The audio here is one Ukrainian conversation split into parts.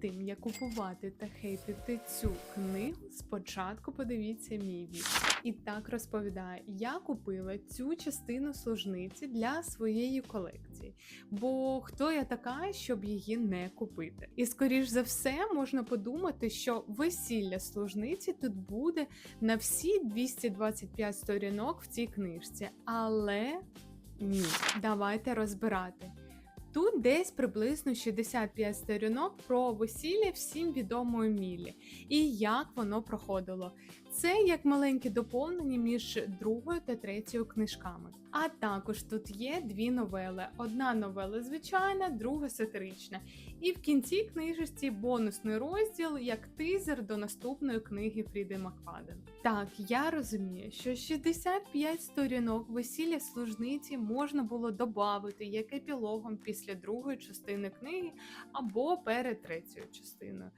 тим, як купувати та хейтити цю книгу, спочатку подивіться мій відео. І так розповідаю, я купила цю частину служниці для своєї колекції. Бо хто я така, щоб її не купити? І скоріш за все можна подумати, що весілля служниці тут буде на всі 225 сторінок в цій книжці. Але ні, давайте розбирати. Тут десь приблизно 65 сторінок про весілля всім відомої Мілі і як воно проходило. Це як маленьке доповнення між другою та третьою книжками. А також тут є дві новели: одна новела звичайна, друга сатирична. І в кінці книжечці бонусний розділ як тизер до наступної книги Фріди Макфаден. Так, я розумію, що 65 сторінок весілля служниці можна було додати як епілогом після другої частини книги або перед третьою частиною.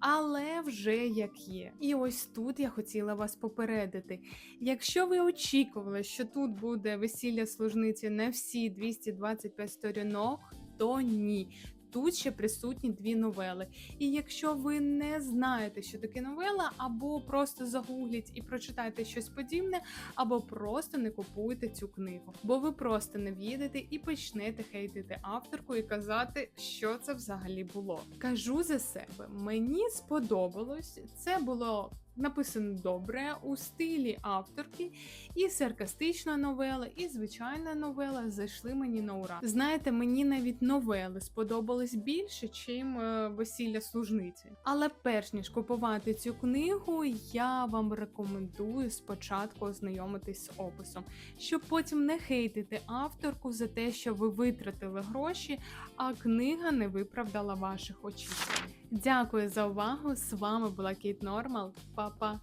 Але вже як є. І ось тут я хотіла вас попередити. Якщо ви очікували, що тут буде весілля служниці на всі 225 сторінок, то ні. Тут ще присутні дві новели. І якщо ви не знаєте, що таке новела, або просто загугліть і прочитайте щось подібне, або просто не купуйте цю книгу, бо ви просто не в'їдете і почнете хейтити авторку і казати, що це взагалі було. Кажу за себе, мені сподобалось. Це було написано добре у стилі авторки, і саркастична новела, і звичайна новела зайшли мені на ура. Знаєте, мені навіть новели сподобались більше, чим е, весілля служниці. Але перш ніж купувати цю книгу, я вам рекомендую спочатку ознайомитись з описом, щоб потім не хейтити авторку за те, що ви витратили гроші, а книга не виправдала ваших очікувань. Дякую за увагу! З вами була Кейт Нормал. Па-па!